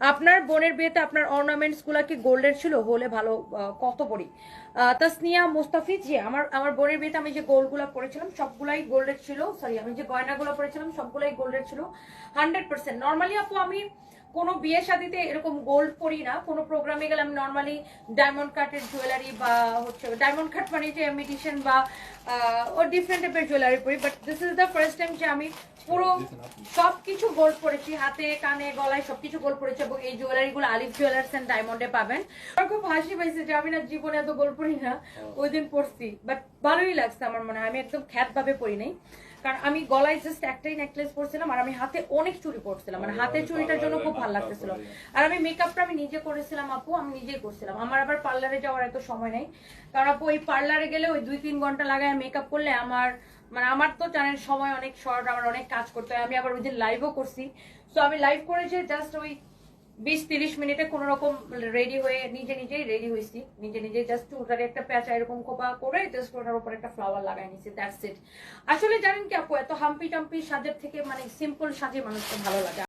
আপনার বোনের বিয়েতে আপনার অর্নামেন্টসগুলা কি গোল্ডের ছিল? হলে ভালো কত পরি তাসনিয়া, মুস্তাফিজ, জি, আমার আমার বোনের বিয়েতে আমি যে গোল্ডগুলা পরেছিলাম, সবগুলাই গোল্ডের ছিল। সরি আমি যে গয়নাগুলো পরেছিলাম, সবগুলাই গোল্ডের ছিল। হান্ড্রেড পার্সেন্ট নর্মালি আপু, আমি কোনো বিয়ে শাদিতে এরকম গোল্ড পরি না। কোনো প্রোগ্রামে গেলে আমি নর্মালি ডায়মন্ড কাটের জুয়েলারি বা হচ্ছে ডায়মন্ড কাট মানে যে ইমিটেশন বা ও ডিফারেন্ট টাইপের জুয়েলারি পরি but this is the first time যে আমি পুরো সবকিছু গোল্ড পরেছি হাতে কানে গলায় সবকিছু গোল্ড পরেছি এবং এই জুয়েলারি গুলো আলিফ জুয়েলার্স এন্ড ডায়মন্ডে পাবেন। আমার খুব হাসি পাইছে যে আমি না জীবনে এত গোল্ড পরি না ওই দিন পরছি। বাট ভালোই লাগছে আমার মনে হয় আমি একদম খ্যাত ভাবে পরি নাই। কারণ আমি গলায় জাস্ট একটাই নেকলেস পরছিলাম আর আমি হাতে অনেক চুড়ি পরছিলাম মানে হাতে চুড়িটার জন্য খুব ভালো লাগতেছিল। আর আমি মেকআপটা আমি নিজে করেছিলাম আপু আমি নিজেই করছিলাম। আমার আবার পার্লারে যাওয়ার এত সময় নেই। কারণ আপু ওই পার্লারে গেলে ওই দুই তিন ঘণ্টা লাগায় মেকআপ করলে আমার মানে আমার তো জানেন সময় অনেক শর্ট আমার অনেক কাজ করতে হয়। আমি আবার ওই দিন লাইভও করছি। সো আমি লাইভ করেছি জাস্ট ওই বিশ তিরিশ মিনিটে কোন রকম রেডি হয়ে নিজে নিজেই রেডি হয়েছি। নিজে নিজে জাস্ট ওটার একটা প্যাঁচা এরকম খোপা করে জাস্ট ওটার উপর একটা ফ্লাওয়ার লাগাই নিছি দ্যাটস ইট আসলে জানেন কি আপু, এত হাম্পি টাম্পি সাজের থেকে মানে সিম্পল সাজে মানুষকে ভালো লাগে।